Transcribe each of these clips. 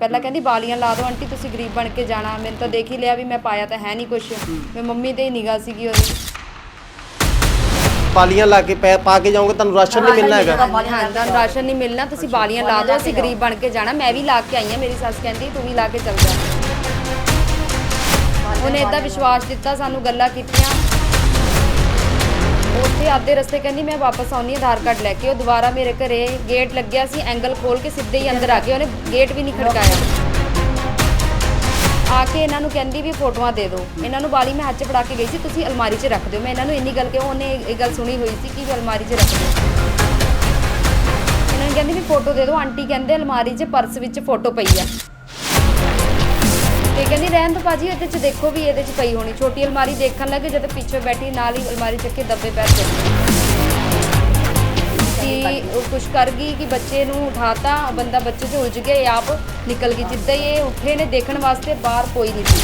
ਪਹਿਲਾਂ ਕਹਿੰਦੀ ਬਾਲੀਆਂ ਲਾ ਦਿਓ ਆਂਟੀ ਤੁਸੀਂ ਗਰੀਬ ਬਣ ਕੇ ਜਾਣਾ। ਮੈਨੂੰ ਤਾਂ ਦੇਖ ਹੀ ਲਿਆ ਵੀ ਮੈਂ ਪਾਇਆ ਤਾਂ ਹੈ ਨਹੀਂ ਕੁਛ। ਮੈਂ ਮੰਮੀ ਤੇ ਹੀ ਨਿਗਾਹ ਸੀਗੀ ਉਹਦੀ। ਪਾਲੀਆਂ ਲਾ ਕੇ ਪੈ ਪਾ ਕੇ ਜਾਓਗੇ ਤੁਹਾਨੂੰ ਰਾਸ਼ਨ ਨਹੀਂ ਮਿਲਣਾ ਹੈਗਾ? ਹਾਂ ਤਾਂ ਰਾਸ਼ਨ ਨਹੀਂ ਮਿਲਣਾ ਤੁਸੀਂ ਬਾਲੀਆਂ ਲਾ ਦਿਓ ਅਸੀਂ ਗਰੀਬ ਬਣ ਕੇ ਜਾਣਾ। ਮੈਂ ਵੀ ਲਾ ਕੇ ਆਈ ਹਾਂ ਮੇਰੀ ਸੱਸ ਕਹਿੰਦੀ ਤੂੰ ਵੀ ਲਾ ਕੇ ਚੱਲ ਜਾ। ਉਹਨੇ ਇਦਾਂ ਵਿਸ਼ਵਾਸ ਦਿੱਤਾ ਸਾਨੂੰ ਗੱਲਾਂ ਕੀਤੀਆਂ। ਉੱਥੇ ਆਧੇ ਰਸਤੇ ਕਹਿੰਦੀ, ਮੈਂ ਵਾਪਸ ਆਉਣੀ ਆਧਾਰ ਕਾਰਡ ਲੈ ਕੇ ਉਹ ਦੁਬਾਰਾ ਮੇਰੇ ਘਰੇ ਗੇਟ ਲੱਗਿਆ ਸੀ, ਐਂਗਲ ਖੋਲ ਕੇ ਸਿੱਧੇ ਹੀ ਅੰਦਰ ਆ ਗਏ। ਉਹਨੇ ਗੇਟ ਵੀ ਨਹੀਂ ਖੜਕਾਇਆ। ਆ ਕੇ ਇਹਨਾਂ ਨੂੰ ਕਹਿੰਦੀ ਵੀ ਫੋਟੋਆਂ ਦੇ ਦਿਓ। ਇਹਨਾਂ ਨੂੰ ਬਾਲੀ ਮੈਂ ਹੱਥ 'ਚ ਫੜਾ ਕੇ ਗਈ ਸੀ, ਤੁਸੀਂ ਅਲਮਾਰੀ 'ਚ ਰੱਖ ਦਿਓ। ਮੈਂ ਇਹਨਾਂ ਨੂੰ ਇੰਨੀ ਗੱਲ ਕਿਉਂ ਉਹਨੇ ਇਹ ਗੱਲ ਸੁਣੀ ਹੋਈ ਸੀ ਕਿ ਅਲਮਾਰੀ 'ਚ ਰੱਖ ਦਿਓ। ਇਹਨਾਂ ਨੂੰ ਕਹਿੰਦੀ ਵੀ ਫੋਟੋ ਦੇ ਦਿਓ। ਆਂਟੀ ਕਹਿੰਦੇ ਅਲਮਾਰੀ 'ਚ ਪਰਸ ਵਿੱਚ ਫੋਟੋ ਪਈ ਆ। ਤੇ ਕਹਿੰਦੀ, ਰਹਿਣ ਦੋ ਭਾਜੀ ਇਹਦੇ 'ਚ ਦੇਖੋ ਵੀ ਇਹਦੇ 'ਚ ਪਈ ਹੋਣੀ। ਛੋਟੀ ਅਲਮਾਰੀ ਦੇਖਣ ਲੱਗੇ, ਜਦ ਪਿੱਛੇ ਬੈਠੀ, ਨਾਲ ਹੀ ਅਲਮਾਰੀ ਚੱਕ ਕੇ ਦੱਬੇ ਪੈਰ ਚਲੀ ਕਿ ਉਹ ਕੁਛ ਕਰ ਗਈ ਕਿ ਬੱਚੇ ਨੂੰ ਉਠਾਤਾ, ਬੰਦਾ ਬੱਚੇ 'ਚ ਉਲਝ ਗਿਆ, ਇਹ ਆਪ ਨਿਕਲ ਗਈ ਜਿੱਦਾਂ ਹੀ ਇਹ ਉੱਠੇ ਨੇ, ਦੇਖਣ ਵਾਸਤੇ ਬਾਹਰ ਕੋਈ ਨਹੀਂ ਸੀ।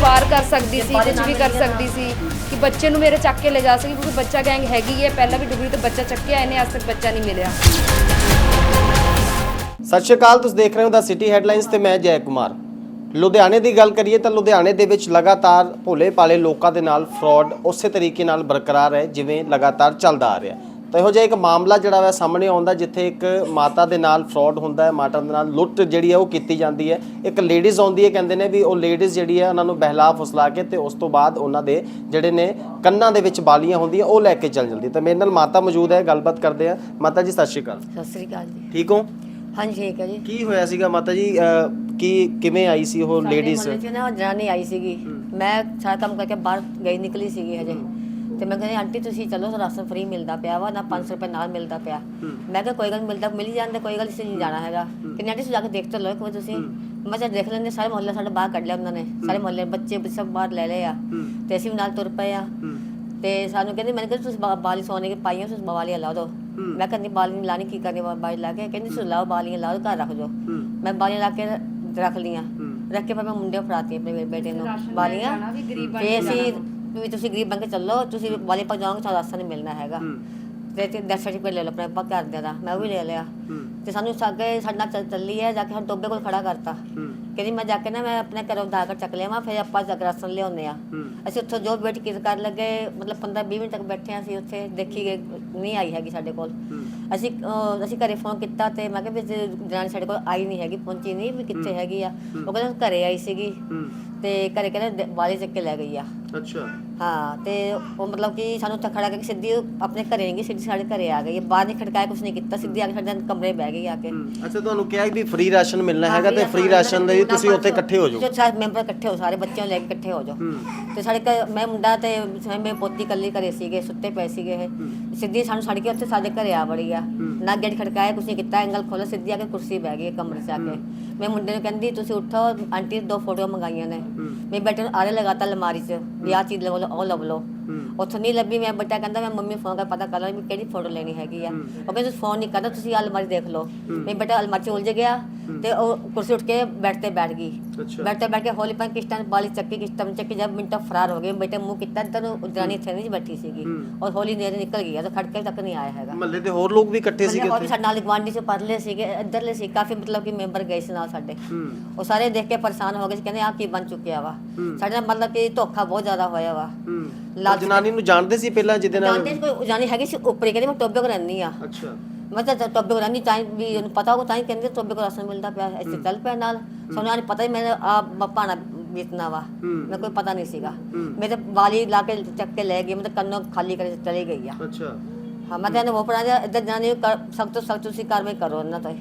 ਵਾਰ ਕਰ ਸਕਦੀ ਸੀ ਕੁਝ ਵੀ ਕਰ ਸਕਦੀ ਸੀ ਕਿ ਬੱਚੇ ਨੂੰ ਮੇਰੇ ਚੱਕ ਕੇ ਲੈ ਜਾ ਸਕੀ ਕਿਉਂਕਿ ਬੱਚਾ ਗੈਂਗ ਹੈਗੀ ਹੈ, ਪਹਿਲਾਂ ਵੀ ਡੁਗਰੀ ਤੋਂ ਬੱਚਾ ਚੱਕਿਆ, ਇਹਨੇ ਅੱਜ ਤੱਕ ਬੱਚਾ ਨਹੀਂ ਮਿਲਿਆ। ਸਤਿ ਸ਼੍ਰੀ ਅਕਾਲ ਤੁਸੀਂ ਦੇਖ ਰਹੇ ਹੋ ਦਾ ਸਿਟੀ ਹੈਡਲਾਈਨਸ ਤੇ ਮੈਂ ਜੈ ਕੁਮਾਰ। ਲੁਧਿਆਣੇ ਦੀ ਗੱਲ ਕਰੀਏ ਤਾਂ ਲੁਧਿਆਣੇ ਦੇ ਵਿੱਚ ਲਗਾਤਾਰ ਭੋਲੇ ਪਾਲੇ ਲੋਕਾਂ ਦੇ ਨਾਲ ਫਰਾਡ ਉਸੇ ਤਰੀਕੇ ਨਾਲ ਬਰਕਰਾਰ ਹੈ ਜਿਵੇਂ ਲਗਾਤਾਰ ਚੱਲਦਾ ਆ ਰਿਹਾ। ਤਾਂ ਇਹੋ ਜਿਹਾ ਇੱਕ ਮਾਮਲਾ ਜਿਹੜਾ ਵਾ ਸਾਹਮਣੇ ਆਉਂਦਾ ਜਿੱਥੇ ਇੱਕ ਮਾਤਾ ਦੇ ਨਾਲ ਫਰਾਡ ਹੁੰਦਾ ਹੈ ਮਾਤਾ ਦੇ ਨਾਲ ਲੁੱਟ ਜਿਹੜੀ ਹੈ ਉਹ ਕੀਤੀ ਜਾਂਦੀ ਹੈ। ਇੱਕ ਲੇਡੀਜ਼ ਆਉਂਦੀ ਹੈ ਕਹਿੰਦੇ ਨੇ ਵੀ ਉਹ ਲੇਡੀਜ਼ ਜਿਹੜੀ ਹੈ ਉਹਨਾਂ ਨੂੰ ਬਹਿਲਾ ਫੁਸਲਾ ਕੇ ਤੇ ਉਸ ਤੋਂ ਬਾਅਦ ਉਹਨਾਂ ਦੇ ਜਿਹੜੇ ਨੇ ਕੰਨਾਂ ਦੇ ਵਿੱਚ ਬਾਲੀਆਂ ਹੁੰਦੀਆਂ ਉਹ ਲੈ ਕੇ ਚੱਲ ਜਾਂਦੀ। ਤਾਂ ਮੇਰੇ ਨਾਲ ਮਾਤਾ ਮੌਜੂਦ ਹੈ ਗੱਲਬਾਤ ਕਰਦੇ ਆ। ਮਾਤਾ ਜੀ ਸਤਿ ਸ਼੍ਰੀ ਅਕਾਲ। ਸਤਿ ਸ੍ਰੀ ਅਕਾਲ ਜੀ। ਠੀਕ ਹੋ? ਹਾਂਜੀ ਠੀਕ ਹੈ ਜੀ। ਕੀ ਹੋਇਆ ਸੀਗਾ ਮਾਤਾ ਜੀ? ਅਹ, ਕੀ ਕਿਵੇਂ ਆਈ ਸੀ ਉਹ ਲੇਡੀਜ਼ ਮੁਹੱਲੇ 'ਚ ਨਾ ਉਹ ਜਨਾਨੀ ਆਈ ਸੀਗੀ। ਮੈਂ ਸਾਰਾ ਕੰਮ ਕਰਕੇ ਬਾਹਰ ਗਈ ਨਿਕਲੀ ਸੀਗੀ ਹਜੇ। ਤੇ ਮੈਂ ਕਹਿੰਦੀ ਆਂਟੀ ਤੁਸੀਂ ਚਲੋ ਰਾਸ਼ਨ ਫ੍ਰੀ ਮਿਲਦਾ ਪਿਆ ਵਾ ਨਾ 500 ਰੁਪਏ ਨਾਲ ਮਿਲਦਾ ਪਿਆ। ਮੈਂ ਕਿਹਾ ਕੋਈ ਗੱਲ ਨੀ, ਮਿਲਦਾ ਮਿਲ ਹੀ ਜਾਂਦਾ ਕੋਈ ਗੱਲ ਇਸ ਨਹੀਂ ਜਾਣਾ ਹੈਗਾ। ਕਿ ਆਂਟੀ ਤੁਸੀਂ ਜਾ ਕੇ ਦੇਖ ਤਾਂ ਲਓ ਇੱਕ ਵਾਰ ਤੁਸੀਂ। ਮੈਂ ਕਿਹਾ ਦੇਖ ਲੈਂਦੇ ਸਾਰੇ ਮੁਹੱਲੇ ਸਾਡਾ ਬਾਹਰ ਕੱਢ ਲਿਆ ਉਹਨਾਂ ਨੇ। ਸਾਰੇ ਮੁਹੱਲੇ ਬੱਚੇ ਵੀ ਸਭ ਬਾਹਰ ਲੈ ਲਏ ਆ। ਤੇ ਅਸੀਂ ਵੀ ਨਾਲ ਤੁਰ ਪਏ ਆ। ਤੇ ਸਾਨੂੰ ਕਹਿੰਦੇ ਮੈਨੂੰ ਕਹਿੰਦੇ ਤੁਸੀਂ ਬਾ- ਬਾਲੀ ਸੋਨੇ ਕੇ ਪਾਈਆਂ ਤੁਸੀਂ ਬਾਲੀਆਂ ਲਾ ਦਿਓ ਮੈਂ ਕਹਿੰਦੀ ਬਾਲੀ ਨਹੀਂ ਲਾਣੀ ਕੀ ਕਰਨੀ ਬਾਲੀ ਲਾ ਕੇ ਕਹਿੰਦੀ ਤੁਸੀਂ ਲਾਓ ਬਾਲੀਆਂ ਲਾ ਦਿਓ ਘਰ ਰੱਖ ਦਿਓ ਮੈਂ ਬਾਲੀਆਂ ਲਾ ਕੇ ਰੱਖ ਲੀਆਂ ਰੱਖ ਕੇ ਫਿਰ ਮੈਂ ਮੁੰਡੇ ਫੜਾਤੀ ਆਪਣੇ ਬੇਟੇ ਨੂੰ। ਬਾਲੀਆਂ। ਤੇ ਅਸੀਂ ਵੀ ਤੁਸੀਂ ਗਰੀਬ ਬਣ ਕੇ ਚੱਲੋ ਤੁਸੀਂ ਬਾਲੀ ਪਾ ਜਾਓਗੇ ਤੁਹਾਨੂੰ ਰਾਸਤਾ ਨਹੀਂ ਮਿਲਣਾ ਹੈਗਾ। ਤੇ ਤੇ ਦਸ ਸਰਟੀਫਿਕੇਟ ਲੈ ਲਓ ਆਪਣੇ ਪਾ ਘਰਦਿਆਂ ਦਾ। ਮੈਂ ਉਹ ਵੀ ਲੈ ਲਿਆ। ਤੇ ਸਾਨੂੰ ਸਾਗੇ ਸਾਡਾ ਚੱਲ ਚੱਲੀ ਹੈ ਜਾ ਕੇ ਸਾਨੂੰ ਟੋਬੇ ਕੋਲ ਖੜਾ ਕਰਤਾ। ਕਹਿੰਦੀ ਮੈਂ ਜਾ ਕੇ ਨਾ ਮੈਂ ਆਪਣੇ ਘਰੋਂ ਕਾਰਡ ਚੱਕ ਲਿਆ ਮੈਂ ਫਿਰ ਆਪਾਂ ਜਾ ਕੇ ਰਾਸ਼ਨ ਲਿਆਉਂਦੇ ਆ ਅਸੀਂ ਉੱਥੋਂ ਜੋ ਵੇਟ ਕੀ ਕਰਨ ਲੱਗੇ ਮਤਲਬ 15 20 ਮਿੰਟ ਤੱਕ ਬੈਠੇ ਹਾਂ ਅਸੀਂ ਉੱਥੇ ਦੇਖੀ ਗਏ ਨਹੀਂ ਆਈ ਹੈਗੀ ਸਾਡੇ ਕੋਲ। ਅਸੀਂ ਅਹ, ਅਸੀਂ ਘਰੇ ਫੋਨ ਕੀਤਾ ਤੇ ਮੈਂ ਕਿਹਾ ਵੀ ਜਨਾਨੀ ਸਾਡੇ ਕੋਲ ਆਈ ਨਹੀਂ ਹੈਗੀ ਪਹੁੰਚੀ ਨਹੀਂ ਵੀ ਕਿੱਥੇ ਹੈਗੀ ਆ। ਉਹ ਕਹਿੰਦੇ ਘਰੇ ਆਈ ਸੀਗੀ ਤੇ ਘਰੇ ਕਹਿੰਦੇ ਵਾਲੇ ਚੱਕ ਕੇ ਲੈ ਗਈ ਆ। ਅੱਛਾ। ਹਾਂ ਤੇ ਉਹ ਮਤਲਬ ਕਿ ਸਾਨੂੰ ਉੱਥੇ ਖੜਾ ਕਰਕੇ ਸਿੱਧੀ ਉਹ ਆਪਣੇ ਘਰੇ ਨਹੀਂ ਗਈ ਸਿੱਧੀ ਸਾਡੇ ਘਰੇ ਆ ਗਈ। ਬਾਹਰ ਨਹੀਂ ਖੜਕਾਇਆ ਕੁਝ ਨਹੀਂ ਕੀਤਾ ਸਿੱਧੀ ਆ ਕੇ ਸਾਡੇ ਕਮਰੇ ਬਹਿ ਗਈ ਆ ਕੇ। ਅੱਛਾ ਤੁਹਾਨੂੰ ਕਿਹਾ ਵੀ ਫ੍ਰੀ ਰਾਸ਼ਨ ਮਿਲਣਾ ਹੈਗਾ ਤੇ ਫ੍ਰੀ ਰਾਸ਼ਨ ਲਈ ਤੁਸੀਂ ਉੱਥੇ ਇਕੱਠੇ ਹੋ ਜਾਓ। ਜੋ ਸਾਰੇ ਮੈਂਬਰ ਇਕੱਠੇ ਹੋ ਸਾਰੇ ਬੱਚਿਆਂ ਨੂੰ ਲੈ ਕੇ ਇਕੱਠੇ ਹੋ ਜਾਓ। ਤੇ ਸਾਡੇ ਘਰ ਮੈਂ ਮੁੰਡਾ ਤੇ ਮੈਂ ਪੋਤੀ ਕੱਲੀ ਘਰੇ ਸੀਗੇ ਸੁੱਤੇ ਪਏ ਸੀਗੇ ਇਹ। ਸਿੱਧੀ ਸਾਨੂੰ ਛੱਡ ਕੇ ਉੱਥੇ ਸਾਡੇ ਘਰੇ ਆ ਵੜੀ ਆ। ਨਾ ਗੇਟ ਖੜਕਾਇਆ ਕੁਛ ਨਹੀਂ ਕੀਤਾ ਐਂਗਲ ਖੋਲ੍ਹਿਆ ਸਿੱਧੀ ਆ ਕੇ ਕੁਰਸੀ ਬਹਿ ਗਈ ਕਮਰੇ 'ਚ ਆ ਕੇ। ਮੈਂ ਮੁੰਡੇ ਨੂੰ ਕਹਿੰਦੀ ਤੁਸੀਂ ਉੱਠੋ ਆਂਟੀ ਦੋ ਫੋਟੋਆਂ ਮੰਗਾਈਆਂ ਨੇ। ਮੈਂ ਨੂੰ ਆਰੇ ਲਗਾਤਾ ਅਲਮਾਰੀ 'ਚ ਵੀ ਆਹ ਚੀਜ਼ ਲਵੋ ਉਹ ਲਵ ਲਓ। ਉੱਥੇ ਨਹੀਂ ਲੱਭੀ ਮੈਂ ਬੱਚਾ ਕਹਿੰਦਾ ਮੈਂ ਮੰਮੀ ਫੋਨ ਕਰ ਪਤਾ ਕਰ ਲਾਂ ਵੀ ਕਿਹੜੀ ਫੋਟੋ ਲੈਣੀ ਹੈਗੀ ਆ। ਉਹ ਕਹਿੰਦੇ ਫੋਨ ਨਹੀਂ ਕਰਦਾ ਤੁਸੀਂ ਅਲਮਾਰੀ ਦੇਖ ਲਓ। ਮੇਰਾ ਬੇਟਾ ਅਲਮਾਰੀ 'ਚ ਉਲਝ ਗਿਆ ਤੇ ਉਹ ਕੁਰਸੀ ਉੱਠ ਕੇ ਬੈਠ ਬੈਠ ਗਈ। ਬੈਠ ਬੈਠ ਕੇ ਹੌਲੀ ਪਾ ਕਿਸ਼ਤਾਂ ਬਾਲੀ ਚੱਕੀ ਕਿਸ਼ਤਾਂ ਚੱਕੀ ਜਦ ਮਿੰਟਾ ਫਰਾਰ ਹੋ ਗਏ ਬੇਟੇ ਮੂੰਹ ਕੀਤਾ ਤਾਂ ਉਹ ਦਰਾਨੀ ਥੈਨੀ ਬੈਠੀ ਸੀਗੀ। ਔਰ ਹੌਲੀ ਨੇੜੇ ਨਿਕਲ ਗਈ ਆ ਤਾਂ ਖੜਕੇ ਤੱਕ ਨਹੀਂ ਆਇਆ ਹੈਗਾ। ਮਹੱਲੇ ਦੇ ਹੋਰ ਲੋਕ ਵੀ ਇਕੱਠੇ ਸੀਗੇ ਹੋਰ ਸਾਡੇ ਨਾਲ ਗਵਾਂਢੀ 'ਚ ਪਰਲੇ ਸੀਗੇ ਇੱਧਰਲੇ ਸੀ ਕਾਫੀ ਮਤਲਬ ਕਿ ਮੈਂਬਰ ਗਏ ਸੀ ਨਾਲ ਸਾਡੇ। ਉਹ ਸਾਰੇ ਦੇਖ ਕੇ ਪਰੇਸ਼ਾਨ ਹੋ ਗਏ ਸੀ ਕਹਿੰਦੇ ਆ ਕੀ ਬਣ ਚੁੱਕਿਆ ਵਾ। ਸਾਡੇ ਨਾਲ ਮਤਲਬ ਕਿ ਧੋਖਾ ਬਹੁਤ ਜ਼ਿਆਦਾ ਹੋਇਆ ਵਾ। ਲਾਲ ਜਨਾਨੀ ਨੂੰ ਜਾਣਦੇ ਸੀ ਪਹਿਲਾਂ ਜਿਹਦੇ ਨਾਲ? ਜਾਣਦੇ ਸੀ ਕੋਈ ਜਾਣੀ ਹੈਗੀ ਸੀ ਉੱਪਰ ਕਹਿੰਦੇ ਮੈਂ ਟੋਬੇ ਕੋ ਰਹਿੰਦੀ ਆ ਅੱਛਾ। ਮੈਂ ਤਾਂ ਟੋਬੇ ਕੋ ਰਹਿੰਦੀ ਤਾਂ ਹੀ ਵੀ ਉਹਨੂੰ ਪਤਾ ਹੋਊ ਤਾਂ ਹੀ ਕਹਿੰਦੇ ਟੋਬੇ ਕੋ ਰਾਸ਼ਨ ਮਿਲਦਾ ਪਿਆ ਇੱਥੇ ਚੱਲ ਪਿਆ ਨਾਲ। ਸਾਨੂੰ ਨਹੀਂ ਪਤਾ ਹੀ ਮੈਂ ਆ ਪਾਣਾ ਵੇਚਣਾ ਵਾ। ਮੈਨੂੰ ਕੋਈ ਪਤਾ ਨਹੀਂ ਸੀਗਾ। ਮੈਂ ਤਾਂ ਵਾਲੀ ਲਾ ਕੇ ਚੱਕ ਕੇ ਲੈ ਗਈ ਮੈਂ ਤਾਂ ਕੰਨੋਂ ਖਾਲੀ ਕਰਕੇ ਚਲੀ ਗਈ ਆ। ਅੱਛਾ। ਹਾਂ ਮੈਂ ਤਾਂ ਉਹ ਪੜਾ ਇੱਧਰ ਜਾਣੇ ਸਖਤ ਤੋਂ ਸਖਤ ਤੁਸੀਂ ਕਾਰਵਾਈ ਕਰੋ ਇਹਨਾਂ ਤੋਂ।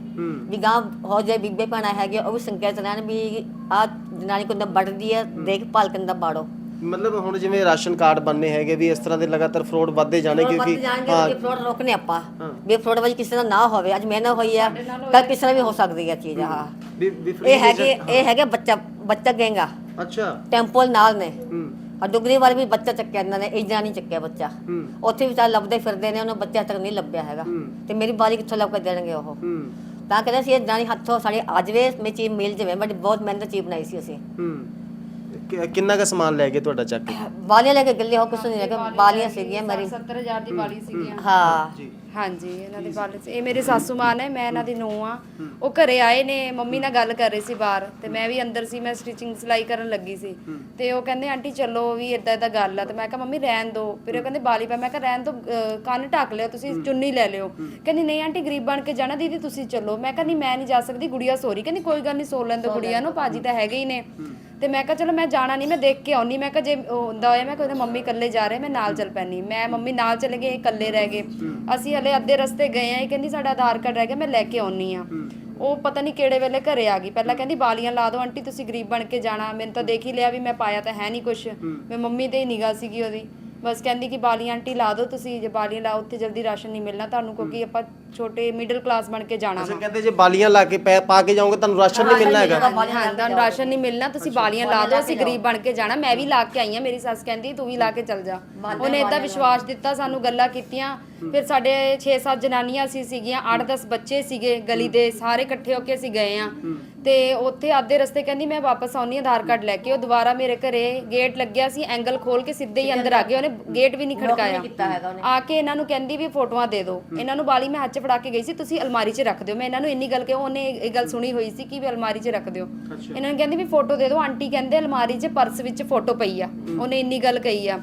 ਵੀ ਗਾਂ ਹੋ ਜਾਏ ਬੀਬੇ ਭੈਣਾਂ ਹੈਗੇ ਉਹ ਵੀ ਸੰਕੇਤ ਰਹਿਣ ਵੀ ਆ ਜਨਾਨੀ ਕੋਲ ਵੱਢਦੀ ਹੈ ਦੇਖਭਾਲ ਕਰਨ ਦਾ ਬਾੜੋ। ਮਤਲਬ ਹੁਣ ਜਿਵੇਂ ਰਾਸ਼ਨ ਕਾਰਡ ਬਣਨੇ ਹੈਗੇ ਵੀ ਇਸ ਤਰ੍ਹਾਂ ਦੇ ਲਗਾਤਾਰ ਫਰਾਡ ਵੱਧਦੇ ਜਾਣੇ ਕਿਉਂਕਿ ਹਾਂ। ਫਰੋਡ ਰੋਕਨੇ ਆਪਾਂ। ਵੀ ਫਰੋਡ ਵਾਲੀ ਕਿਸੇ ਦਾ ਨਾ ਹੋਵੇ ਅੱਜ ਮੈਂ ਨਾ ਹੋਈ ਆ ਕੱਲ ਕਿਸੇ ਨਾਲ ਵੀ ਹੋ ਸਕਦੀ ਹੈ ਚੀਜ਼ ਹਾਂ। ਇਹ ਹੈਗੇ ਇਹ ਹੈਗੇ ਬੱਚਾ ਬੱਚਾ ਗਏਗਾ ਅੱਛਾ। ਟੈਂਪਲ ਨਾਲ ਨੇ। ਹੂੰ। ਆ ਡੁਗਰੀ ਵਾਲੇ ਵੀ ਬੱਚਾ ਚੱਕਿਆ ਇਹਨਾਂ ਨੇ ਇਜਾਂ ਨਹੀਂ ਚੱਕਿਆ ਬੱਚਾ। ਉੱਥੇ ਵੀ ਚਾਹ ਲੱਭਦੇ ਫਿਰਦੇ ਨੇ ਉਹਨੂੰ ਬੱਚਾ ਤੱਕ ਨਹੀਂ ਲੱਭਿਆ ਹੈਗਾ। ਤੇ ਮੇਰੀ ਬਾਰੀ ਕਿੱਥੋਂ ਲੱਭ ਕੇ ਦੇਣਗੇ ਉਹ? ਤਾਂ ਕਹਿੰਦੇ ਸੀ ਇਹ ਜਾਨੀ ਹੱਥੋਂ ਸਾਡੇ ਅੱਜ ਵੇ ਮੇ ਚੀਜ਼ ਮਿਲ ਜਾਵੇ ਬਟ ਬਹੁਤ ਮਿਹਨਤ ਚੀਜ਼ ਬਣਾਈ ਸੀ ਅਸੀਂ। ਹੂੰ। ਕਿ- ਕਿੰਨਾ ਕੁ ਸਮਾਨ ਲੈ ਗਏ ਤੁਹਾਡਾ ਚੱਕ ਕੇ? ਬਾਲੀਆਂ ਲੈ ਕੇ ਗੱਲੇ ਹੋ ਕੁਛ ਨਹੀਂ ਲੈ ਕੇ ਬਾਲੀਆਂ ਸੀਗੀਆਂ ਮੇਰੀ। 70000 ਦੀ ਬਾਲੀ ਸੀਗੀ ਹਾਂ ਜੀ। ਹਾਂਜੀ ਇਹਨਾਂ ਦੇ ਬਾਲ ਇਹ ਮੇਰੇ ਸਾਸੂ ਮਾਂ ਨੇ ਮੈਂ ਇਹਨਾਂ ਦੀ ਨੂੰਹ ਆ। ਉਹ ਘਰੇ ਆਏ ਨੇ ਮੰਮੀ ਨਾਲ ਗੱਲ ਕਰ ਰਹੀ ਸੀ ਬਾਹਰ। ਤੇ ਮੈਂ ਵੀ ਅੰਦਰ ਸੀ ਮੈਂ ਸਟਿਚਿੰਗ ਸਿਲਾਈ ਕਰਨ ਲੱਗੀ ਸੀ। ਤੇ ਉਹ ਕਹਿੰਦੇ ਆਂਟੀ ਚੱਲੋ ਵੀ ਇਦਾਂ ਇਦਾਂ ਗੱਲ ਆ। ਤੇ ਮੈਂ ਕਿਹਾ ਮੰਮੀ ਰਹਿਣ ਦਿਓ ਫਿਰ ਉਹ ਕਹਿੰਦੇ ਬਾਲੀ ਪਾ। ਮੈਂ ਕਿਹਾ ਰਹਿਣ ਦਿਓ ਅਹ, ਕੰਨ ਢੱਕ ਲਿਓ ਤੁਸੀਂ ਚੁੰਨੀ ਲੈ ਲਿਓ। ਕਹਿੰਦੀ ਨਹੀਂ ਆਂਟੀ ਗਰੀਬ ਬਣ ਕੇ ਜਾਣਾ ਦੀਦੀ ਤੁਸੀਂ ਚੱਲੋ। ਮੈਂ ਕਿਹਾ ਨਹੀਂ ਮੈਂ ਨਹੀਂ ਜਾ ਸਕਦੀ ਗੁੜੀਆ ਸੋਰੀ। ਕਹਿੰਦੀ ਕੋਈ ਗੱਲ ਨਹੀਂ ਸੋ ਲੈਣ ਦਿਓ ਗੁੜੀਆ ਨੂੰ ਭਾਜੀ ਤਾਂ ਹੈਗੇ ਹੀ ਨੇ। ਤੇ ਮੈਂ ਕਿਹਾ, ਚਲੋ ਮੈਂ ਜਾਣਾ ਨਹੀਂ ਮੈਂ ਦੇਖ ਕੇ ਆਉਣੀ ਮੈਂ ਕਿਹਾ, ਜੇ ਉਹ ਹੁੰਦਾ ਹੋਇਆ, ਮੈਂ ਕਹਿੰਦਾ ਮੰਮੀ ਇਕੱਲੇ ਜਾ ਰਹੇ, ਮੈਂ ਨਾਲ ਚੱਲ ਪੈਣੀ ਮੈਂ ਮੰਮੀ ਨਾਲ ਚਲੇ ਗਏ, ਇਹ ਇਕੱਲੇ ਰਹਿ ਗਏ। ਅਸੀਂ ਹਲੇ ਅੱਧੇ ਰਸਤੇ ਗਏ ਆ, ਇਹ ਕਹਿੰਦੀ, ਸਾਡਾ ਆਧਾਰ ਕਾਰਡ ਰਹਿ ਗਿਆ, ਮੈਂ ਲੈ ਕੇ ਆਉਣੀ ਆ। ਉਹ ਪਤਾ ਨਹੀਂ ਕਿਹੜੇ ਵੇਲੇ ਘਰੇ ਆ ਗਈ। ਪਹਿਲਾਂ ਕਹਿੰਦੀ, ਬਾਲੀਆਂ ਲਾ ਦਿਓ ਆਂਟੀ, ਤੁਸੀਂ ਗਰੀਬ ਬਣ ਕੇ ਜਾਣਾ। ਮੈਨੂੰ ਤਾਂ ਦੇਖ ਹੀ ਲਿਆ ਵੀ ਮੈਂ ਪਾਇਆ ਤਾਂ ਹੈ ਨਹੀਂ ਕੁਛ। ਮੈਂ ਮੰਮੀ ਤੇ ਹੀ ਨਿਗਾਹ ਸੀਗੀ ਉਹਦੀ। ਬਸ ਕਹਿੰਦੀ ਕਿ ਬਾਲੀਆਂ ਆਂਟੀ ਲਾ ਦਿਓ ਤੁਸੀਂ ਜੇ ਬਾਲੀਆਂ ਲਾਓ ਉੱਥੇ ਜਲਦੀ ਰਾਸ਼ਨ ਨਹੀਂ ਮਿਲਣਾ ਤੁਹਾਨੂੰ ਕਿਉਂਕਿ ਆਪਾਂ ਛੋਟੇ ਮਿਡਲ ਕਲਾਸ ਬਣ ਕੇ ਜਾਣਾ ਵਾ। ਕਹਿੰਦੇ ਜੇ ਬਾਲੀਆਂ ਲਾ ਕੇ ਪੈ- ਪਾ ਕੇ ਜਾਓਗੇ ਤੁਹਾਨੂੰ ਰਾਸ਼ਨ ਨਹੀਂ ਮਿਲਣਾ ਹੈਗਾ। ਹਾਂ ਤੁਹਾਨੂੰ ਰਾਸ਼ਨ ਨਹੀਂ ਮਿਲਣਾ ਤੁਸੀਂ ਬਾਲੀਆਂ ਲਾ ਦਿਓ ਅਸੀਂ ਗਰੀਬ ਬਣ ਕੇ ਜਾਣਾ ਮੈਂ ਵੀ ਲਾ ਕੇ ਆਈ ਆ ਮੇਰੀ ਸੱਸ ਕਹਿੰਦੀ ਤੂੰ ਵੀ ਲਾ ਕੇ ਚੱਲ ਜਾ। ਉਹਨੇ ਇਦਾਂ ਵਿਸ਼ਵਾਸ ਦਿੱਤਾ ਸਾਨੂੰ ਗੱਲਾਂ ਕੀਤੀਆਂ। ਫਿਰ ਸਾਡੇ 6-7 ਜਨਾਨੀਆਂ ਸੀ ਸੀਗੀਆਂ 8-10 ਬੱਚੇ ਸੀਗੇ ਗਲੀ ਦੇ ਸਾਰੇ ਇਕੱਠੇ ਹੋ ਕੇ ਅਸੀਂ ਗਏ ਆ ਤੇ ਉੱਥੇ ਆਧੇ ਰਸਤੇ ਕਹਿੰਦੀ ਮੈਂ ਵਾਪਸ ਆਉਣੀ ਆਧਾਰ ਕਾਰਡ ਲੈ ਕੇ। ਉਹ ਦੁਬਾਰਾ ਮੇਰੇ ਘਰੇ ਗੇਟ ਲੱਗਿਆ ਸੀ ਐਂਗਲ ਖੋਲ ਕੇ ਸਿੱਧੇ ਹੀ ਅੰਦਰ ਆ ਗਏ। ਉਹਨੇ ਗੇਟ ਵੀ ਨਹੀਂ ਖੜਕਾਇਆ। ਆ ਕੇ ਇਹਨਾਂ ਨੂੰ ਕਹਿੰਦੀ ਵੀ ਫੋਟੋਆਂ ਦੇ ਦਿਓ। ਇਹਨਾਂ ਨੂੰ ਬਾਲੀ ਮੈਂ ਹੱਥ 'ਚ ਫੜਾ ਕੇ ਗਈ ਸੀ ਤੁਸੀਂ ਅਲਮਾਰੀ 'ਚ ਰੱਖ ਦਿਓ। ਮੈਂ ਇਹਨਾਂ ਨੂੰ ਇੰਨੀ ਗੱਲ ਕਿ ਉਹਨੇ ਇਹ ਗੱਲ ਸੁਣੀ ਹੋਈ ਸੀ ਕਿ ਵੀ ਅਲਮਾਰੀ 'ਚ ਰੱਖ ਦਿਓ। ਇਹਨਾਂ ਨੂੰ ਕਹਿੰਦੀ ਵੀ ਫੋਟੋ ਦੇ ਦਿਓ। ਆਂਟੀ ਕਹਿੰਦੇ ਅਲਮਾਰੀ 'ਚ ਪਰਸ ਵਿੱਚ ਫੋਟੋ ਪਈ ਆ। ਉਹਨੇ ਇੰਨੀ ਗੱਲ ਕਹੀ ਆ।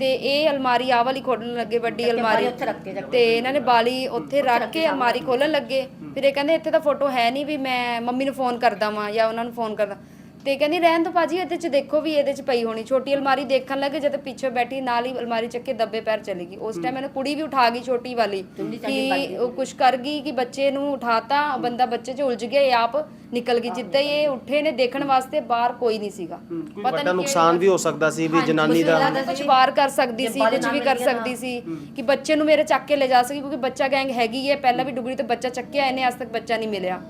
ਤੇ ਇਹ ਅਲਮਾਰੀ ਆ ਵਾਲੀ ਖੋਲਣ ਲੱਗੇ ਵੱਡੀ ਅਲਮਾਰੀ। ਉੱਥੇ ਰੱਖ ਕੇ ਤੇ ਇਹਨਾਂ ਨੇ ਬਾਲੀ ਉੱਥੇ ਰੱਖ ਕੇ ਅਲਮਾਰੀ ਖੋਲਣ ਲੱਗੇ। ਫਿਰ ਇਹ ਕਹਿੰਦੇ ਇੱਥੇ ਤਾਂ ਫੋਟੋ ਹੈ ਨਹੀਂ ਵੀ ਮੈਂ ਮੰਮੀ ਨੂੰ ਫੋਨ ਕਰਦਾ ਵਾਂ ਜਾਂ ਉਹਨਾਂ ਨੂੰ ਫੋਨ ਕਰਦਾ। ਤੇ ਕਹਿੰਦੀ ਰਹਿਣ ਤੋਂ ਭਾਜੀ ਇਹਦੇ ਚ ਦੇਖੋ ਵੀ ਇਹਦੇ ਚ ਪਈ ਹੋਣੀ। ਛੋਟੀ ਅਲਮਾਰੀ ਦੇਖਣ ਲੱਗੇ ਜਦ ਪਿੱਛੇ ਬੈਠੀ ਨਾਲ ਹੀ ਅਲਮਾਰੀ ਚੱਕ ਕੇ ਦੱਬੇ ਪੈਰ ਚਲੀ ਗਈ। ਉਸ ਟਾਈਮ ਇਹਨੂੰ ਕੁੜੀ ਵੀ ਉਠਾ ਗਈ ਛੋਟੀ ਵਾਲੀ ਕਿ ਉਹ ਕੁਛ ਕਰ ਗਈ ਕਿ ਬੱਚੇ ਨੂੰ ਉਠਾਤਾ ਉਹ ਬੰਦਾ ਬੱਚੇ 'ਚ ਉਲਝ ਗਿਆ ਇਹ ਆਪ ਨਿਕਲ ਗਈ। ਜਿੱਦਾਂ ਹੀ ਇਹ ਉੱਠੇ ਨੇ ਦੇਖਣ ਵਾਸਤੇ ਬਾਹਰ ਕੋਈ ਨਹੀਂ ਸੀਗਾ। ਕੋਈ ਵੱਡਾ ਨੁਕਸਾਨ ਵੀ ਹੋ ਸਕਦਾ ਸੀ ਵੀ ਜਨਾਨੀ ਦਾ ਕੁਝ ਵਾਰ ਕਰ ਸਕਦੀ ਸੀ ਕੁਝ ਵੀ ਕਰ ਸਕਦੀ ਸੀ ਕਿ ਬੱਚੇ ਨੂੰ ਮੇਰੇ ਚੱਕ ਕੇ ਲੈ ਜਾ ਸਕੀ ਕਿਉਂਕਿ ਬੱਚਾ ਗੈਂਗ ਹੈਗੀ ਹੈ ਪਹਿਲਾਂ ਵੀ ਡੁਗਰੀ ਤੇ ਬੱਚਾ ਚੱਕਿਆ ਇਹਨੇ ਅੱਜ ਤੱਕ ਬੱਚਾ ਨਹੀਂ ਮਿਲਿਆ।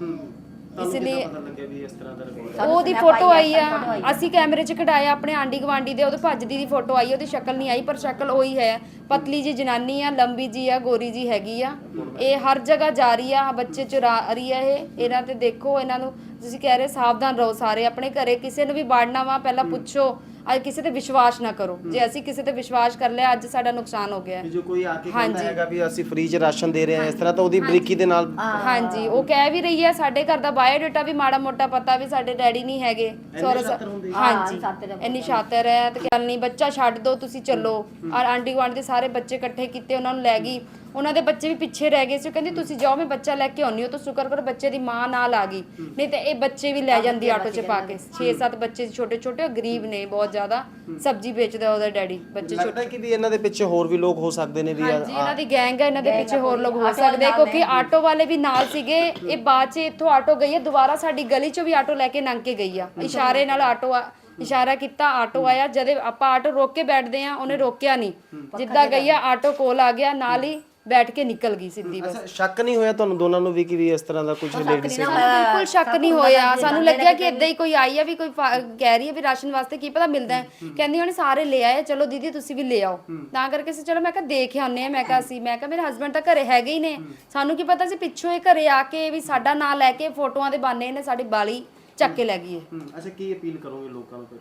ਇਸ ਲਈ ਪਤਾ ਲੱਗਿਆ ਵੀ ਇਸ ਤਰ੍ਹਾਂ ਦਾ ਉਹਦੀ ਫੋਟੋ ਆਈ ਆ। ਅਸੀਂ ਕੈਮਰੇ 'ਚ ਕਢਾਇਆ ਆਪਣੇ ਆਂਡੀ ਗਵਾਂਡੀ ਦੇ ਉਹਦੇ ਭੱਜਦੀ ਦੀ ਫੋਟੋ ਆਈ ਉਹਦੀ ਸ਼ਕਲ ਨਹੀਂ ਆਈ ਪਰ ਸ਼ਕਲ ਉਹੀ ਹੈ। ਪਤਲੀ ਜੀ ਜਨਾਨੀ ਆ ਲੰਬੀ ਜੀ ਆ ਗੋਰੀ ਜੀ ਹੈਗੀ ਆ। ਇਹ ਹਰ ਜਗ੍ਹਾ ਜਾ ਰਹੀ ਆ ਬੱਚੇ ਚੁਰਾ ਰਹੀ ਆ ਇਹ। ਇਹਨਾਂ ਤੇ ਦੇਖੋ ਇਹਨਾਂ ਨੂੰ ਤੁਸੀਂ ਕਹਿ ਰਹੇ ਸਾਵਧਾਨ ਰਹੋ ਸਾਰੇ। ਆਪਣੇ ਘਰੇ ਕਿਸੇ ਨੂੰ ਵੀ ਬਾੜਨਾ ਵਾ ਪਹਿਲਾਂ ਪੁੱਛੋ। ਅੱਜ ਕਿਸੇ ਤੇ ਵਿਸ਼ਵਾਸ ਨਾ ਕਰੋ। ਜੇ ਅਸੀਂ ਕਿਸੇ ਤੇ ਵਿਸ਼ਵਾਸ ਕਰ ਲਿਆ ਅੱਜ ਸਾਡਾ ਨੁਕਸਾਨ ਹੋ ਗਿਆ ਹੈ। ਵੀ ਜੋ ਕੋਈ ਆ ਕੇ ਕਹਿੰਦਾ ਹੈਗਾ ਵੀ ਅਸੀਂ ਫ੍ਰੀ ਚ ਰਾਸ਼ਨ ਦੇ ਰਹੇ ਹਾਂ ਇਸ ਤਰ੍ਹਾਂ ਤਾਂ ਉਹਦੀ ਬਰੀਕੀ ਦੇ ਨਾਲ ਹਾਂਜੀ ਉਹ ਕਹਿ ਵੀ ਰਹੀ ਹੈ ਸਾਡੇ ਘਰ ਦਾ ਬਾਇਓਡਾਟਾ ਵੀ ਮਾੜਾ ਮੋਟਾ ਪਤਾ ਵੀ ਸਾਡੇ ਡੈਡੀ ਨਹੀਂ ਹੈਗੇ। ਸੋਰਸ ਹਾਂਜੀ ਇੰਨੀ ਸ਼ਾਤਰ ਹੈ ਤੇ ਗੱਲ ਨਹੀਂ ਬੱਚਾ ਛੱਡ ਦੋ ਤੁਸੀਂ ਚੱਲੋ। ਔਰ ਆਂਟੀ ਗੁਆਂਢ ਦੇ ਸਾਰੇ ਬੱਚੇ ਇਕੱਠੇ ਕੀਤੇ ਉਹਨਾਂ ਨੂੰ ਲੈ ਗਈ। ਉਹਨਾਂ ਦੇ ਬੱਚੇ ਵੀ ਪਿੱਛੇ ਰਹਿ ਗਏ ਸੀ। ਉਹ ਕਹਿੰਦੀ ਤੁਸੀਂ ਜਾਓ ਮੈਂ ਬੱਚਾ ਲੈ ਕੇ ਆਉਣੀ ਹੋ ਤਾਂ ਸ਼ੁਕਰ ਕਰੋ ਬੱਚੇ ਦੀ ਮਾਂ ਨਾਲ ਆ ਗਈ। ਨਹੀਂ ਤੇ ਇਹ ਬੱਚੇ ਵੀ ਲੈ ਜਾਂਦੀ ਆਟੋ 'ਚ ਪਾ ਕੇ। 6-7 ਬੱਚੇ ਛੋਟੇ ਛੋਟੇ ਗਰੀਬ ਨੇ ਬਹੁਤ ਜ਼ਿਆਦਾ ਸਬਜ਼ੀ ਵੇਚਦਾ ਉਹਦਾ ਡੈਡੀ ਬੱਚੇ ਲੱਗਦਾ ਕਿ ਵੀ ਇਹਨਾਂ ਦੇ ਪਿੱਛੇ ਹੋਰ ਵੀ ਲੋਕ ਹੋ ਸਕਦੇ ਨੇ ਵੀ ਆ- ਹਾਂਜੀ ਇਹਨਾਂ ਦੀ ਗੈਂਗ ਹੈ ਇਹਨਾਂ ਦੇ ਪਿੱਛੇ ਹੋਰ ਲੋਕ ਹੋ ਸਕਦੇ ਆ, ਕਿਉਂਕਿ ਆਟੋ ਵਾਲੇ ਵੀ ਨਾਲ ਸੀਗੇ ਇਹ ਬਾਅਦ ਚ ਇੱਥੋਂ ਆਟੋ ਗਈ ਹੈ ਦੁਬਾਰਾ ਸਾਡੀ ਗਲੀ ਚੋਂ ਵੀ ਆਟੋ ਲੈ ਕੇ ਲੰਘ ਕੇ ਗਈ ਆ। ਇਸ਼ਾਰੇ ਨਾਲ ਆਟੋ ਆ- ਇਸ਼ਾਰਾ ਕੀਤਾ ਆਟੋ ਆਇਆ ਜਦੇ ਆਪਾਂ ਆਟੋ ਰੋਕ ਕੇ ਬੈਠਦੇ ਆ ਉਹਨੇ ਰੋਕਿਆ ਨਹੀਂ। ਜਿੱਦਾਂ ਗਈ ਆ ਆਟੋ ਕੋਲ ਆ ਗਿਆ ਨਾਲ ਹੀ ਬੈਠ ਕੇ ਨਿਕਲ ਗਈ ਸਿੱਧੀ ਬਸ। ਅੱਛਾ ਸ਼ੱਕ ਨਹੀਂ ਹੋਇਆ ਤੁਹਾਨੂੰ ਦੋਨਾਂ ਨੂੰ ਵੀ ਕਿ ਵੀ ਇਸ ਤਰ੍ਹਾਂ ਦਾ ਕੁਝ ਲੇਡੀਜ਼ ਸਾਨੂੰ ਬਿਲਕੁਲ ਸ਼ੱਕ ਨਹੀਂ ਹੋਇਆ। ਸਾਨੂੰ ਲੱਗਿਆ ਕਿ ਇਦਾਂ ਹੀ ਕੋਈ ਆਈ ਆ ਵੀ ਕੋਈ ਫਾ- ਕਹਿ ਰਹੀ ਹੈ ਵੀ ਰਾਸ਼ਨ ਵਾਸਤੇ ਕੀ ਪਤਾ ਮਿਲਦਾ ਹੈ। ਕਹਿੰਦੀ ਉਹਨੇ ਸਾਰੇ ਲੈ ਆਏ ਚਲੋ ਦੀਦੀ ਤੁਸੀਂ ਵੀ ਲੈ ਆਓ। ਤਾਂ ਕਰਕੇ ਅਸੀਂ ਚਲੋ ਮੈਂ ਕਿਹਾ ਦੇਖ ਆਉਂਦੇ ਆ ਮੈਂ ਕਿਹਾ ਅਸੀਂ ਮੈਂ ਕਿਹਾ ਮੇਰੇ ਹਸਬੰਡ ਤਾਂ ਘਰੇ ਹੈਗੇ ਹੀ ਨੇ। ਸਾਨੂੰ ਕੀ ਪਤਾ ਸੀ ਪਿੱਛੋਂ ਇਹ ਘਰੇ ਆ ਕੇ ਵੀ ਸਾਡਾ ਨਾਂ ਲੈ ਕੇ ਫੋਟੋਆਂ ਦੇ ਬਾਨੇ ਇਹਨੇ ਸਾਡੀ ਬਾਲੀ ਚੱਕ ਕੇ ਲੈ ਗਈ ਹੈ। ਅੱਛਾ ਕੀ ਅਪੀਲ ਕਰੋਗੇ ਲੋਕਾਂ ਨੂੰ ਫਿਰ?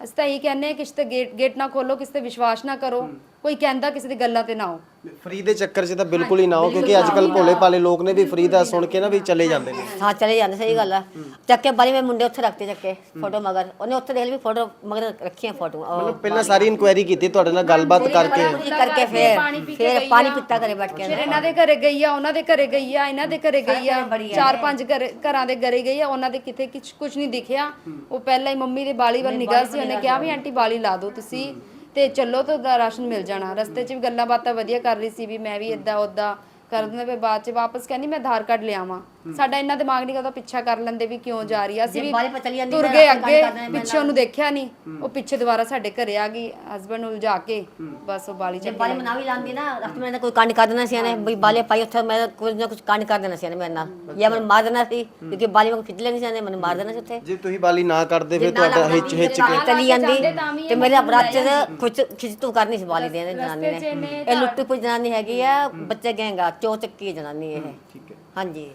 ਅਸੀਂ ਤਾਂ ਇਹ ਕਹਿੰਦੇ ਆ ਕਿਸੇ ਤੇ ਗੇਟ ਗੇਟ ਨਾ ਖੋਲੋ ਕਿਸੇ ਤੇ ਵਿਸ਼ਵਾਸ ਨਾ ਕਰੋ। ਕੋਈ ਕਹਿੰਦਾ ਕਿਸੇ ਦੀ ਗੱਲਾਂ ਤੇ ਨਾ ਆਓ। ਫ੍ਰੀ ਦੇ ਚੱਕਰ 'ਚ ਤਾਂ ਬਿਲਕੁਲ ਹੀ ਨਾ ਹੋ ਕਿਉਂਕਿ ਅੱਜ ਕੱਲ ਭੋਲੇ ਭਾਲੇ ਲੋਕ ਨੇ ਵੀ ਫ੍ਰੀ ਦਾ ਸੁਣ ਕੇ ਨਾ ਵੀ ਚਲੇ ਜਾਂਦੇ ਨੇ। ਹਾਂ ਚਲੇ ਜਾਂਦੇ ਸਹੀ ਗੱਲ ਆ। ਚੱਕੇ ਬਾਰੀ ਮੈਂ ਮੁੰਡੇ ਉੱਥੇ ਰੱਖਤੇ ਚੱਕੇ ਫੋਟੋ ਮਗਰ। ਉਹਨੇ ਉੱਥੇ ਦੇਖ ਲਈ ਫੋਟੋ ਮਗਰ ਰੱਖੀਆਂ ਫੋਟੋ। ਮਤਲਬ ਪਹਿਲਾਂ ਸਾਰੀ ਇਨਕੁਆਇਰੀ ਕੀਤੀ ਤੁਹਾਡੇ ਨਾਲ ਗੱਲਬਾਤ ਕਰਕੇ। ਕਰਕੇ ਫੇਰ ਫੇਰ ਪਾਣੀ ਪੀਤਾ ਕਰੇ ਬੈਠ ਕੇ ਫਿਰ ਇਹਨਾਂ ਦੇ ਘਰੇ ਗਈ ਆ ਉਹਨਾਂ ਦੇ ਘਰੇ ਗਈ ਆ ਇਹਨਾਂ ਦੇ ਘਰੇ ਗਈ ਆ। ਚਾਰ ਪੰਜ ਘਰ ਘਰਾਂ ਦੇ ਘਰੇ ਗਈ ਆ ਉਹਨਾਂ ਦੇ ਕਿਤੇ ਕੁਝ ਕੁਝ ਨਹੀਂ ਦਿਖਿਆ। ਉਹ ਪਹਿਲਾਂ ਹੀ ਮੰਮੀ ਦੇ ਬਾਲੀ ਵੱਲ ਨਿਗਾਹ ਸੀ ਉਹਨੇ ਕਿਹਾ ਵੀ ਆਂਟੀ ਬਾਲੀ ਲਾ ਦਿਓ ਤੁਸੀਂ। ਤੇ ਚੱਲੋ ਤਾਂ ਉਹਦਾ ਰਾਸ਼ਨ ਮਿਲ ਜਾਣਾ। ਰਸਤੇ 'ਚ ਵੀ ਗੱਲਾਂ ਬਾਤਾਂ ਵਧੀਆ ਕਰ ਰਹੀ ਸੀ ਵੀ ਮੈਂ ਵੀ ਇਦਾਂ ਉਦਾਂ ਕਰ ਦਿੰਦੇ, ਫਿਰ ਬਾਅਦ 'ਚ ਵਾਪਸ ਕਹਿੰਦੀ, ਮੈਂ ਆਧਾਰ ਕਾਰਡ ਲਿਆਵਾਂ। ਸਾਡਾ ਇੰਨਾ ਦਿਮਾਗ ਨਹੀਂ ਕਰਦਾ ਪਿੱਛਾ ਕਰ ਲੈਂਦੇ ਵੀ ਕਿਉਂ ਜਾ ਰਹੀ ਆ। ਅਸੀਂ ਵੀ ਤੁਰ ਗਏ ਅੱਗੇ ਪਿੱਛੇ ਉਹਨੂੰ ਦੇਖਿਆ ਨਹੀਂ ਉਹ ਪਿੱਛੇ ਦੁਬਾਰਾ ਸਾਡੇ ਘਰੇ ਆ ਗਈ ਹਸਬੰਡ ਨੂੰ ਉਲਝਾ ਕੇ ਬਸ ਉਹ ਬਾਲੀ ਜੇ ਚੱਕ ਬਾਲੀ ਮਨਾ ਵੀ ਲਾਂਦੀ ਨਾ ਰਸਤੇ ਮੈਂ ਕੋਈ ਕੰਡ ਕਰ ਦੇਣਾ ਸੀ ਇਹਨੇ ਬਈ ਬਾਲੇ ਪਾਈ ਉੱਥੇ ਮੈਂ ਕੁਝ ਨਾ ਕੁਝ ਕੰਡ ਕਰ ਦੇਣਾ ਸੀ ਇਹਨੇ ਮੇਰੇ ਨਾਲ। ਜਾਂ ਮੈਨੂੰ ਮਾਰ ਦੇਣਾ ਸੀ ਕਿਉਂਕਿ ਬਾਲੀ ਮੈਨੂੰ ਖਿੱਚ ਲੈਣੀ ਸੀ ਇਹਨੇ ਮੈਨੂੰ ਮਾਰ ਦੇਣਾ ਸੀ ਉੱਥੇ। ਜੇ ਤੁਸੀਂ ਬਾਲੀ ਨਾ ਕਰਦੇ ਫਿਰ ਤੁਹਾਡਾ ਹਿੱਚ ਹਿੱਚ ਕੇ ਚਲੀ ਜਾਂਦੀ ਤੇ ਮੇਰੇ ਅਪਰਾਧ ਚ ਕੁਝ ਖਿੱਚਤੂ ਕਰਨੀ ਸੀ ਬਾਲੀ ਦੇ ਜਨਾਨੀ ਨੇ। ਇਹ ਲੁੱਟੀ ਪੁੱਜ ਜਨਾਨੀ ਹੈਗੀ ਆ ਬੱਚੇ ਗਹਿੰਗਾ ਚੋ ਚੱਕੀ ਜਨਾਨੀ ਇਹ। ਠੀਕ ਹੈ। ਹਾਂਜੀ।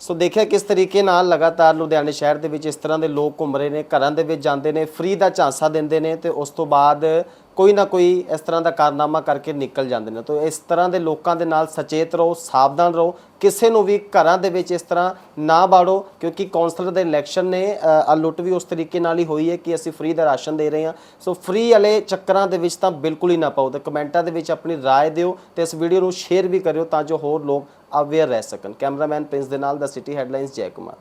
ਸੋ ਦੇਖਿਆ ਕਿਸ ਤਰੀਕੇ ਨਾਲ ਲਗਾਤਾਰ ਲੁਧਿਆਣੇ ਸ਼ਹਿਰ ਦੇ ਵਿੱਚ ਇਸ ਤਰ੍ਹਾਂ ਦੇ ਲੋਕ ਘੁੰਮ ਰਹੇ ਨੇ, ਘਰਾਂ ਦੇ ਵਿੱਚ ਜਾਂਦੇ ਨੇ ਫ੍ਰੀ ਦਾ ਝਾਂਸਾ ਦਿੰਦੇ ਨੇ ਤੇ ਉਸ ਤੋਂ ਬਾਅਦ ਕੋਈ ਨਾ ਕੋਈ ਇਸ ਤਰ੍ਹਾਂ ਦਾ ਕਾਰਨਾਮਾ ਕਰਕੇ ਨਿਕਲ ਜਾਂਦੇ ਨੇ ਤਾਂ ਇਸ ਤਰ੍ਹਾਂ ਦੇ ਲੋਕਾਂ ਦੇ ਨਾਲ ਸਚੇਤ ਰਹੋ ਸਾਵਧਾਨ ਰਹੋ ਕਿਸੇ ਨੂੰ ਵੀ ਘਰਾਂ ਦੇ ਵਿੱਚ ਇਸ ਤਰ੍ਹਾਂ ਨਾ ਬਾੜੋ ਕਿਉਂਕਿ ਕੌਂਸਲਰ ਦੇ ਇਲੈਕਸ਼ਨ ਨੇ ਅ, ਆਹ ਲੁੱਟ ਵੀ ਉਸ ਤਰੀਕੇ ਨਾਲ ਹੀ ਹੋਈ ਹੈ ਕਿ ਅਸੀਂ ਫ੍ਰੀ ਦਾ ਰਾਸ਼ਨ ਦੇ ਰਹੇ ਹਾਂ ਸੋ ਫ੍ਰੀ ਵਾਲੇ ਚੱਕਰਾਂ ਦੇ ਵਿੱਚ ਤਾਂ ਬਿਲਕੁਲ ਹੀ ਨਾ ਪਾਓ ਤੇ ਕਮੈਂਟਾਂ ਦੇ ਵਿੱਚ ਆਪਣੀ رائے ਦਿਓ ਤੇ ਇਸ ਵੀਡੀਓ ਨੂੰ ਸ਼ੇਅਰ ਵੀ ਕਰਿਓ ਤਾਂ ਜੋ ਹੋਰ ਲੋਕ ਅਵੇਅਰ ਰਹਿ ਸਕਣ ਕੈਮਰਾਮੈਨ ਪ੍ਰਿੰਸ ਦੇ ਨਾਲ ਦਾ ਸਿਟੀ ਹੈਡਲਾਈਨਸ ਜੈ ਕੁਮਾਰ